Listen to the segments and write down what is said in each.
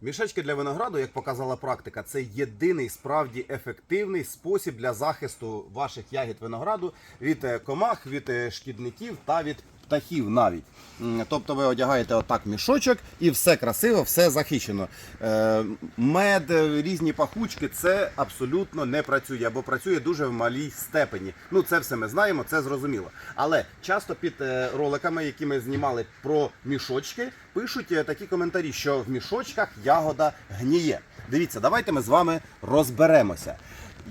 Мішечки для винограду, як показала практика, це єдиний справді ефективний спосіб для захисту ваших ягід винограду від е, комах, від е, шкідників та від птахів навіть. Тобто ви одягаєте отак мішочок і все красиво, все захищено. Е, Мед, е, різні пахучки, це абсолютно не працює або працює дуже в малій степені. Ну це все ми знаємо, це зрозуміло. Але часто під е, роликами, які ми знімали про мішочки, пишуть такі коментарі, що в мішочках ягода гніє. Дивіться, давайте ми з вами розберемося.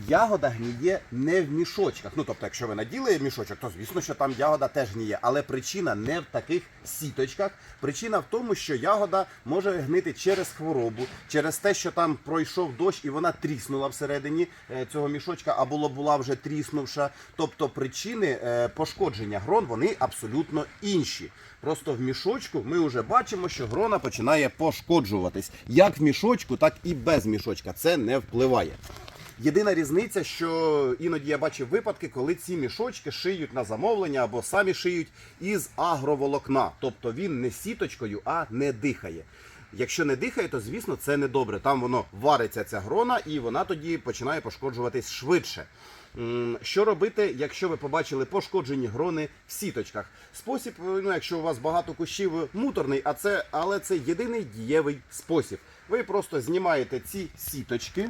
Ягода гніє не в мішочках. Ну тобто, якщо ви наділи мішочок, то звісно, що там ягода теж гніє. Але причина не в таких сіточках. Причина в тому, що ягода може гнити через хворобу, через те, що там пройшов дощ і вона тріснула всередині е, цього мішочка, або була вже тріснувша. Тобто причини е, пошкодження грон вони абсолютно інші. Просто в мішочку ми вже бачимо, що грона починає пошкоджуватись. Як в мішочку, так і без мішочка. Це не впливає. Єдина різниця, що іноді я бачив випадки, коли ці мішочки шиють на замовлення або самі шиють із агроволокна. Тобто він не сіточкою, а не дихає. Якщо не дихає, то звісно це не добре. Там воно вариться ця грона, і вона тоді починає пошкоджуватись швидше. Що робити, якщо ви побачили пошкоджені грони в сіточках? Спосіб, е, ну якщо у вас багато кущів муторний, а це, але це єдиний дієвий спосіб. Ви просто знімаєте ці сіточки.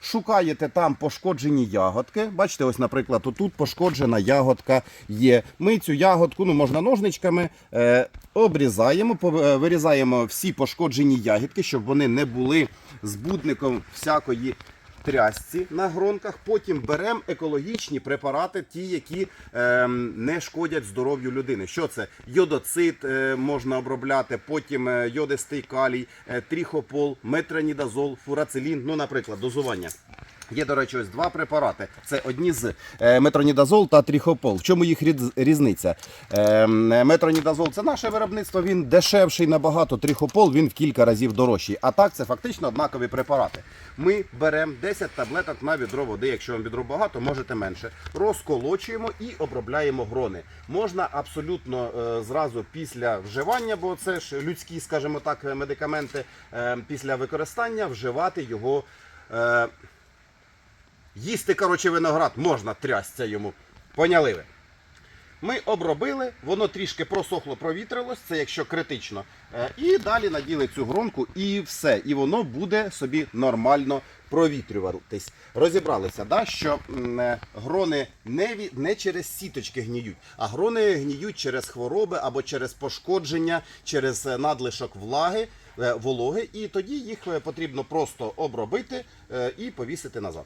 Шукаєте там пошкоджені ягодки. Бачите, ось, наприклад, тут пошкоджена ягодка є. Ми цю ягодку, ну можна ножничками, е, обрізаємо, е, вирізаємо всі пошкоджені ягідки, щоб вони не були збудником всякої трясці на гронках. Потім беремо екологічні препарати, ті, які е, не шкодять здоров'ю людини. Що це? Йодоцит е, можна обробляти, потім е, йодистий калій, е, тріхопол, метранідазол, фурацилін. Ну, наприклад, дозування. Є, до речі, ось два препарати. Це одні з е, метронідазол та тріхопол. В чому їх різниця? Е, метронідазол це наше виробництво, він дешевший набагато. Тріхопол він в кілька разів дорожчий. А так це фактично однакові препарати. Ми беремо 10 таблеток на відро води. Якщо вам відро багато, можете менше. Розколочуємо і обробляємо грони. Можна абсолютно е, зразу після вживання, бо це ж людські, скажімо так, медикаменти. е, після використання вживати його. Їсти, коротше, виноград можна трясця йому. Поняли ви? Ми обробили, воно трішки просохло, провітрилось, це якщо критично. Е, І далі наділи цю гронку і все. І воно буде собі нормально провітрюватись. Розібралися, да, що е, грони не, ві- не через сіточки гніють, а грони гніють через хвороби або через пошкодження, через е, надлишок влаги, вологи. І тоді їх потрібно просто обробити і повісити назад.